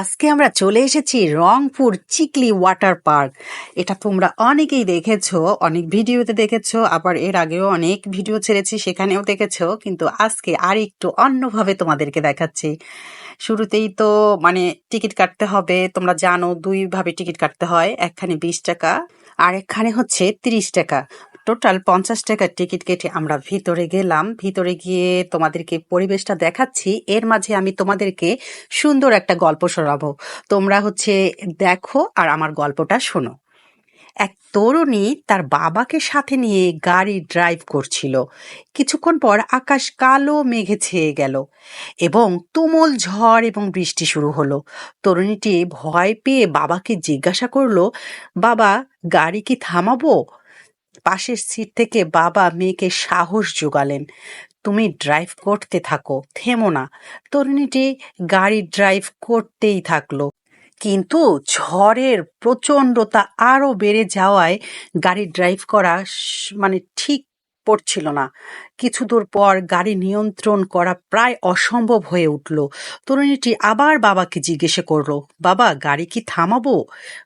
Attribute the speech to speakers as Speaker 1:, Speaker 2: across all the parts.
Speaker 1: আজকে আমরা চলে এসেছি রংপুর চিকলি ওয়াটার পার্ক। এটা তোমরা অনেকেই দেখেছ, অনেক ভিডিওতে দেখেছ, আবার এর আগেও অনেক ভিডিও ছেড়েছি, সেখানেও দেখেছ, কিন্তু আজকে আর একটু অন্যভাবে তোমাদেরকে দেখাচ্ছি। শুরুতেই তো মানে টিকিট কাটতে হবে, তোমরা জানো দুইভাবে টিকিট কাটতে হয়, একখানে বিশ টাকা আর একখানে হচ্ছে তিরিশ টাকা। টোটাল পঞ্চাশ টাকার টিকিট কেটে আমরা ভিতরে গেলাম। ভিতরে গিয়ে তোমাদেরকে পরিবেশটা দেখাচ্ছি। এর মাঝে আমি তোমাদেরকে সুন্দর একটা গল্প শোনাবো। তোমরা হচ্ছে দেখো আর আমার গল্পটা শোনো। এক তরুণী তার বাবাকে সাথে নিয়ে গাড়ি ড্রাইভ করছিল। কিছুক্ষণ পর আকাশ কালো মেঘে ছেয়ে গেল এবং তুমুল ঝড় এবং বৃষ্টি শুরু হলো। তরুণীটি ভয় পেয়ে বাবাকে জিজ্ঞাসা করল, বাবা, গাড়ি কি থামাবো? পাশের সিট থেকে বাবা মেয়েকে সাহস জোগালেন তুমি ড্রাইভ করতে থাকো, থেমো না। তরুণীটি গাড়ি ড্রাইভ করতেই থাকল। কিন্তু ঝড়ের প্রচণ্ডতা আরও বেড়ে যাওয়ায় গাড়ি ড্রাইভ করা মানে ঠিক পড়ছিল না। কিছু দূর পর গাড়ি নিয়ন্ত্রণ করা প্রায় অসম্ভব হয়ে উঠল। তরুণীটি আবার বাবাকে জিজ্ঞেসে করল, বাবা, গাড়ি কি থামাবো?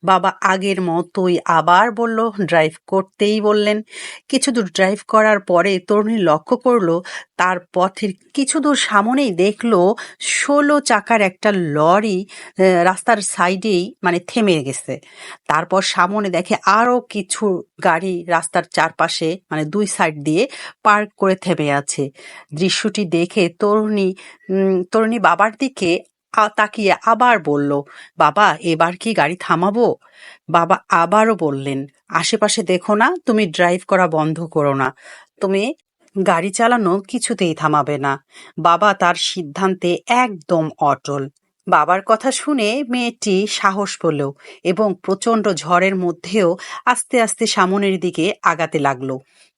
Speaker 1: বাবা আগের মতোই আবার বলল, ড্রাইভ করতেই বললেন। কিছু দূর ড্রাইভ করার পরে তরুণী লক্ষ্য করল, তার পথের কিছু দূর সামনেই দেখল ষোলো চাকার একটা লরি রাস্তার সাইডেই মানে থেমে গেছে। তারপর সামনে দেখে আরও কিছু গাড়ি রাস্তার চারপাশে মানে দুই সাইড দিয়ে পার্ক করে থেমে আছে। দৃশ্যটি দেখে তরুণী তরুণী বাবার দিকে তাকিয়ে আবার বলল, বাবা, এবার কি গাড়ি থামাবো? বাবা আবারও বললেন, আশেপাশে দেখো না, তুমি ড্রাইভ করা বন্ধ করো না। তুমি গাড়ি চালানো কিছুতেই থামাবে না। বাবা তার সিদ্ধান্তে একদম অটল। বাবার কথা শুনে মেয়েটি সাহস পেল এবং প্রচণ্ড ঝড়ের মধ্যেও আস্তে আস্তে সামনের দিকে আগাতে লাগল।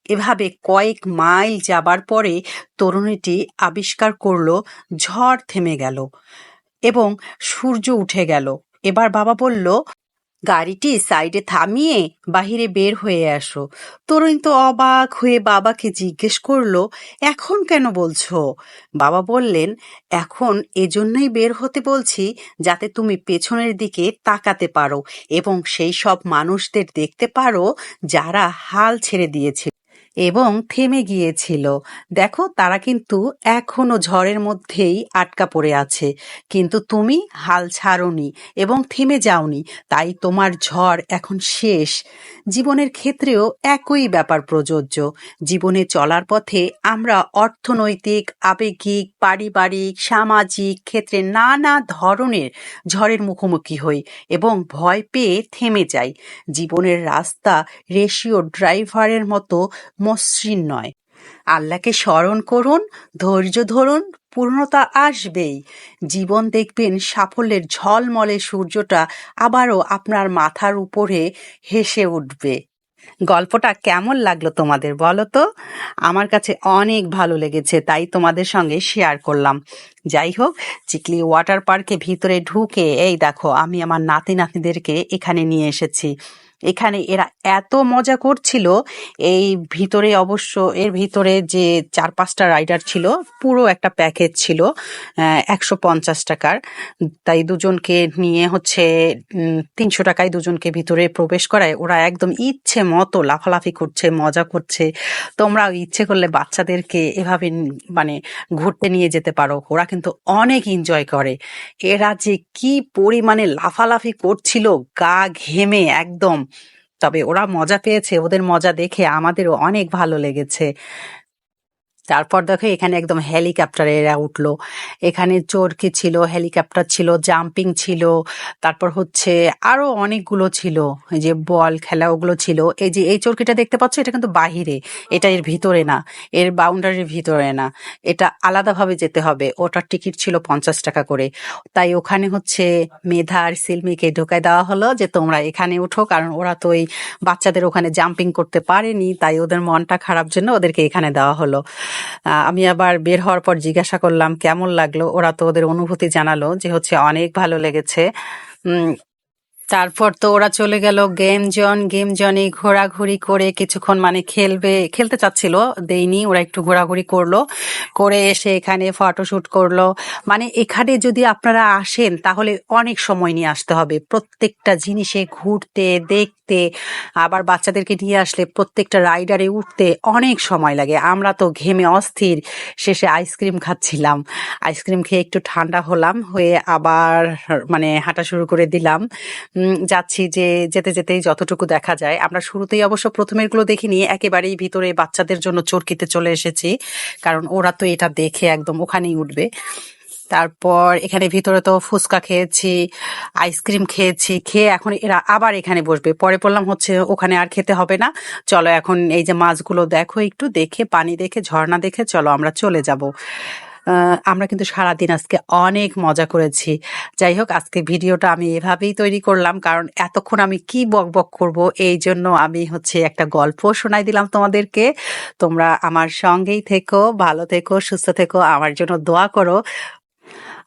Speaker 1: এভাবে কয়েক মাইল যাবার পরে তরুণীটি আবিষ্কার করল, ঝড় থেমে গেল এবং সূর্য উঠে গেল। এবার বাবা বলল, গাড়িটি সাইডে থামিয়ে বাহিরে বের হয়ে আসো। তরুণ তো অবাক হয়ে বাবাকে জিজ্ঞেস করল, এখন কেন বলছো? বাবা বললেন, এখন এজন্যই বের হতে বলছি যাতে তুমি পেছনের দিকে তাকাতে পারো এবং সেই সব মানুষদের দেখতে পারো যারা হাল ছেড়ে দিয়েছে। এবং থেমে গিয়েছিল। দেখো, তারা কিন্তু এখনও ঝড়ের মধ্যেই আটকা পড়ে আছে। কিন্তু তুমি হাল ছাড়োনি এবং থেমে যাওনি, তাই তোমার ঝড় এখন শেষ। জীবনের ক্ষেত্রেও একই ব্যাপার প্রযোজ্য। জীবনে চলার পথে আমরা অর্থনৈতিক, আবেগিক, পারিবারিক, সামাজিক ক্ষেত্রে নানা ধরনের ঝড়ের মুখোমুখি হই এবং ভয় পেয়ে থেমে যাই। জীবনের রাস্তা রেশিও ড্রাইভারের মতো মসৃণ নয়। আল্লাহকে স্মরণ করুন, ধৈর্য ধরুন, পূর্ণতা আসবেই। জীবন দেখবেন সাফল্যের ঝলমলে সূর্যটা আবারও আপনার মাথার উপরে হেসে উঠবে। গল্পটা কেমন লাগল তোমাদের বলো তো? আমার কাছে অনেক ভালো লেগেছে, তাই তোমাদের সঙ্গে শেয়ার করলাম। যাই হোক, চিকলি ওয়াটার পার্কে ভিতরে ঢুকে, এই দেখো, আমি আমার নাতি নাতিদেরকে এখানে নিয়ে এসেছি। এখানে এরা এত মজা করছিল, এই ভিতরে অবশ্য, এর ভিতরে যে চার পাঁচটা রাইডার ছিল, পুরো একটা প্যাকেজ ছিল একশো পঞ্চাশ টাকার। তাই দুজনকে নিয়ে হচ্ছে তিনশো টাকায় দুজনকে ভিতরে প্রবেশ করায়। ওরা একদম ইচ্ছে মতো লাফালাফি করছে, মজা করছে। তোমরাও ইচ্ছে করলে বাচ্চাদেরকে এভাবে মানে ঘুরতে নিয়ে যেতে পারো। ওরা কিন্তু অনেক এনজয় করে। এরা যে কি পরিমাণে লাফালাফি করছিল, গা ঘেমে একদম। তবে ওরা মজা পেয়েছে ওদের মজা দেখে আমাদেরও অনেক ভালো লেগেছে। তারপর দেখো এখানে একদম হেলিকপ্টারে এরা উঠল। এখানে চরকি ছিল? হেলিকপ্টার ছিল জাম্পিং ছিল, তারপর হচ্ছে আরও অনেকগুলো ছিল। এই যে বল খেলা ওগুলো ছিল। এই যে এই চরকিটা দেখতে পাচ্ছ? এটা কিন্তু বাহিরে। এটা এর ভিতরে না। এর বাউন্ডারির ভিতরে না। এটা আলাদাভাবে যেতে হবে। ওটার টিকিট ছিল পঞ্চাশ টাকা করে। তাই ওখানে হচ্ছে মেধা আর সিলমিকে ঢোকায় দেওয়া হলো যে তোমরা এখানে উঠো, কারণ ওরা তো ওই বাচ্চাদের ওখানে জাম্পিং করতে পারেনি। তাই ওদের মনটা খারাপ জন্য ওদেরকে এখানে দেওয়া হলো। আমি আবার বের হওয়ার পর জিজ্ঞাসা করলাম, কেমন লাগল? ওরা তো ওদের অনুভূতি জানালো যে হচ্ছে অনেক ভালো লেগেছে। তারপর তো ওরা চলে গেল গেম জন গেম জনে ঘোরাঘুরি করে কিছুক্ষণ মানে খেলবে, খেলতে চাচ্ছিল দেইনি ওরা একটু ঘোরাঘুরি করল, করে এসে এখানে ফটোশুট করল। মানে এখানে যদি আপনারা আসেন, তাহলে অনেক সময় নিয়ে আসতে হবে। প্রত্যেকটা জিনিসে ঘুরতে, দেখতে আবার বাচ্চাদেরকে নিয়ে আসলে প্রত্যেকটা রাইডারে উঠতে অনেক সময় লাগে। আমরা তো ঘেমে অস্থির, শেষে আইসক্রিম খাচ্ছিলাম। আইসক্রিম খেয়ে একটু ঠান্ডা হলাম, হয়ে আবার মানে হাঁটা শুরু করে দিলাম। যাচ্ছি যে, যেতে যেতেই যতটুকু দেখা যায়। আমরা শুরুতেই অবশ্য প্রথমেরগুলো দেখিনি, একেবারেই ভিতরে বাচ্চাদের জন্য চরকিতে চলে এসেছি। কারণ ওরা তো এটা দেখে একদম ওখানেই উঠবে। তারপর এখানে ভিতরে তো ফুচকা খেয়েছি, আইসক্রিম খেয়েছি, খেয়ে এখন এরা আবার এখানে বসবে। পরে বললাম হচ্ছে ওখানে আর খেতে হবে না। চলো এখন এই যে মাছগুলো দেখো, একটু দেখে, পানি দেখে, ঝর্ণা দেখে, চলো আমরা চলে যাব। আমরা কিন্তু সারাদিন আজকে অনেক মজা করেছি। যাই হোক, আজকে ভিডিওটা আমি এভাবেই তৈরি করলাম, কারণ এতক্ষণ আমি কি বক বক করব, এই জন্য আমি হচ্ছে একটা গল্প শোনাই দিলাম তোমাদেরকে। তোমরা আমার সঙ্গেই থেকো, ভালো থেকো, সুস্থ থেকো, আমার জন্য দোয়া করো।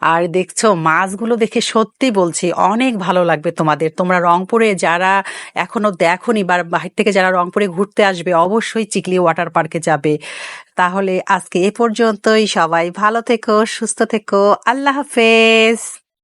Speaker 1: আর দেখছ, মাছগুলো দেখে সত্যি বলছি, অনেক ভালো লাগবে তোমাদের। তোমরা রংপুরে যারা এখনও দেখোনি বা বাহির থেকে যারা রংপুরে ঘুরতে আসবে, অবশ্যই চিকলি ওয়াটার পার্কে যাবে। তাহলে আজকে এ পর্যন্তই, সবাই ভালো থেকো, সুস্থ থেকো, আল্লাহ হাফেজ।